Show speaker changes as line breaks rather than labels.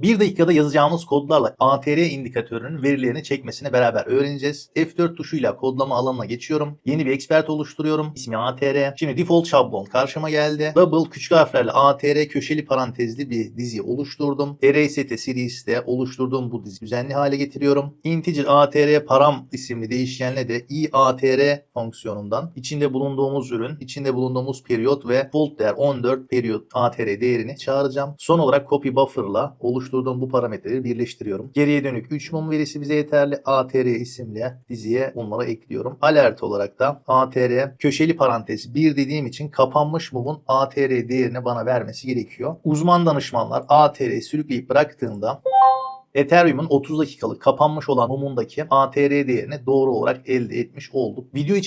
Bir dakikada yazacağımız kodlarla ATR indikatörünün verilerini çekmesini beraber öğreneceğiz. F4 tuşuyla kodlama alanına geçiyorum. Yeni bir expert oluşturuyorum. İsmi ATR. Şimdi default şablon karşıma geldi. Double küçük harflerle ATR köşeli parantezli bir dizi oluşturdum. RST series'te oluşturduğum bu dizi düzenli hale getiriyorum. Integer ATR param isimli değişkenle de IATR fonksiyonundan içinde bulunduğumuz ürün, içinde bulunduğumuz periyot ve volt değer 14 periyot ATR değerini çağıracağım. Son olarak copy buffer'la oluşturduğum bu parametreleri birleştiriyorum. Geriye dönük 3 mum verisi bize yeterli. ATR isimli diziye onlara ekliyorum. Alert olarak da ATR köşeli parantez 1 dediğim için kapanmış mumun ATR değerini bana vermesi gerekiyor. Uzman danışmanlar ATR'yi sürükleyip bıraktığında Ethereum'un 30 dakikalık kapanmış olan mumundaki ATR değerini doğru olarak elde etmiş olduk. Video için